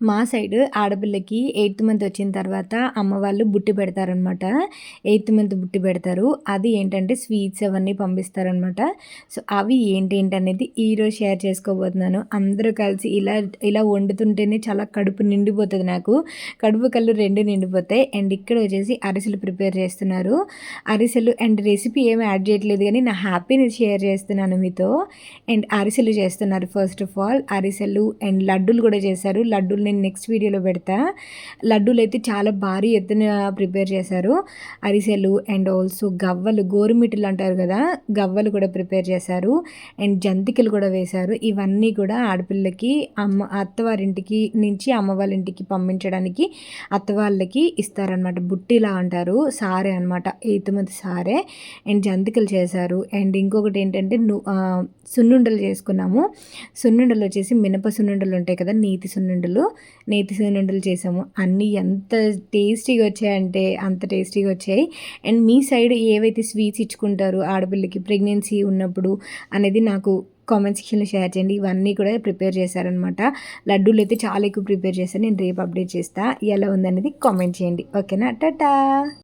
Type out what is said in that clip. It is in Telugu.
మా సైడ్ ఆడపిల్లకి ఎయిత్ మంత్ వచ్చిన తర్వాత అమ్మ వాళ్ళు బుట్టి పెడతారనమాట ఎయిత్ మంత్ బుట్టి పెడతారు. అది ఏంటంటే స్వీట్స్ అవన్నీ పంపిస్తారనమాట సో అవి ఏంటి ఏంటి అనేది ఈరోజు షేర్ చేసుకోబోతున్నాను. అందరూ కలిసి ఇలా ఇలా వండుతుంటేనే చాలా కడుపు నిండిపోతుంది నాకు. కడుపు కళ్ళు రెండు నిండిపోతాయి. అండ్ ఇక్కడ వచ్చేసి అరిసెలు ప్రిపేర్ చేస్తున్నారు. అరిసెలు అండ్ రెసిపీ ఏమి యాడ్ చేయట్లేదు కానీ నా హ్యాపీని షేర్ చేస్తున్నాను మీతో. అండ్ అరిసెలు చేస్తున్నారు ఫస్ట్ ఆఫ్ ఆల్. అరిసెలు అండ్ లడ్డూలు కూడా చేశారు. లడ్డూలు నేను నెక్స్ట్ వీడియోలో పెడతా. లడ్డూలు అయితే చాలా భారీ ఎత్తున ప్రిపేర్ చేశారు. అరిసెలు అండ్ ఆల్సో గవ్వలు గోరుమిట్లు అంటారు కదా గవ్వలు కూడా ప్రిపేర్ చేశారు. అండ్ జంతికలు కూడా వేశారు. ఇవన్నీ కూడా ఆడపిల్లకి అమ్మ అత్తవారింటికి నుంచి అమ్మ వాళ్ళ ఇంటికి పంపించడానికి అత్తవాళ్ళకి ఇస్తారనమాట బుట్టిలా అంటారు. సారే అనమాట ఎయిత్ మంత్ సారే. అండ్ జంతికలు చేశారు. అండ్ ఇంకొకటి ఏంటంటే సున్నుండలు చేసుకున్నాము. సున్నుండలు వచ్చేసి మినప సున్నుండలు ఉంటాయి కదా నీతి సున్నుండలు. నేతి సున్నుండలు చేసాము. అన్నీ ఎంత టేస్టీగా వచ్చాయంటే అంత టేస్టీగా వచ్చాయి. అండ్ మీ సైడ్ ఏవైతే స్వీట్స్ ఇచ్చుకుంటారు ఆడపిల్లకి ప్రెగ్నెన్సీ ఉన్నప్పుడు అనేది నాకు కామెంట్ సెక్షన్లో షేర్ చేయండి. ఇవన్నీ కూడా ప్రిపేర్ చేశారనమాట లడ్డూలు అయితే చాలా ఎక్కువ ప్రిపేర్ చేశాను నేను రేపు అప్డేట్ చేస్తాను ఎలా ఉందనేది కామెంట్ చేయండి. ఓకేనా? టాటా!